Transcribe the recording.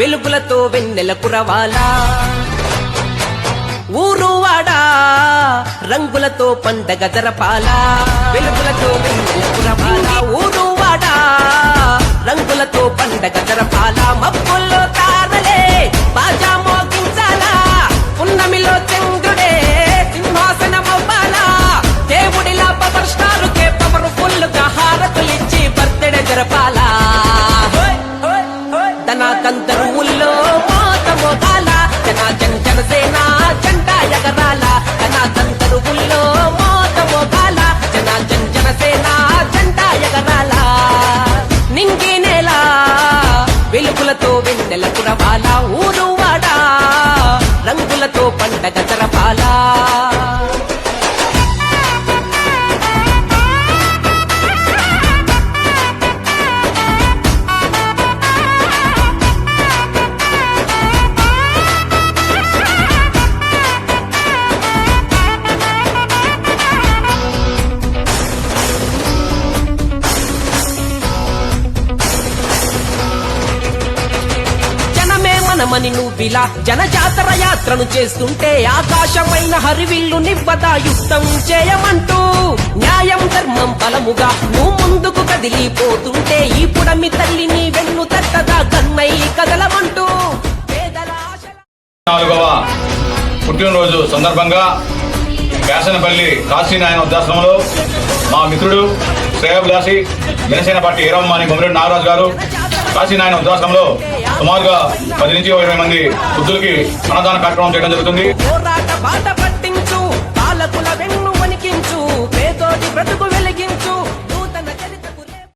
వెలుగులతో వెన్నెల కురవాలా? ఊరువాడా రంగులతో పండగ జరపాలా? వెలుగులతో వెన్నెల కురవాలా? ఊరువాడా రంగులతో పండగ జరపాలా? మబ్బుల్లో తారలే బాజా మోగించాలా? పున్నమిలో చంద్రుడే సింహాసనం అవ్వాలా? దేవుడిలా పవర్ స్టార్ కే పవర్ ఫుల్గా హారతులిచ్చి బర్త్డే జరపాలా? తన తంతరువుల్లో మోత మోగాల జన జన జనసేన జెండా ఎగరాల జనాజన్ తంతరువుల్లో మోత మోగాల జనాజన్ జన జనసేన జెండా ఎగరాల. నింగి నేల వెలుగులతో వెన్నెల కురవాల జనమే మనమని నువ్విలా జనజాతర యాత్రను చేస్తుంటే ఆకాశమైన హరివిల్లు నివ్వదా యుద్ధం చేయమంటూ న్యాయం ధర్మం బలముగా నువ్వు ముందుకు కదిలిపోతుంటే ఈ పుడమి తల్లిని వెన్ను తట్టదా కన్నై కదలమంటూ నాలుగవ పుట్టినరోజు సందర్భంగా వేసనపల్లి కాశీనాయన ఉద్యాసనంలో మా మిత్రుడు శ్రేయభిలాషి జనసేన పార్టీ మాని బొమ్మిరెడ్డి నాగరాజు గారు కాశీనాయన ఉద్యాసనంలో సుమారుగా పది నుంచి ఇరవై మంది వృద్ధులకి అన్నదాన కార్యక్రమం చేయడం జరుగుతుంది.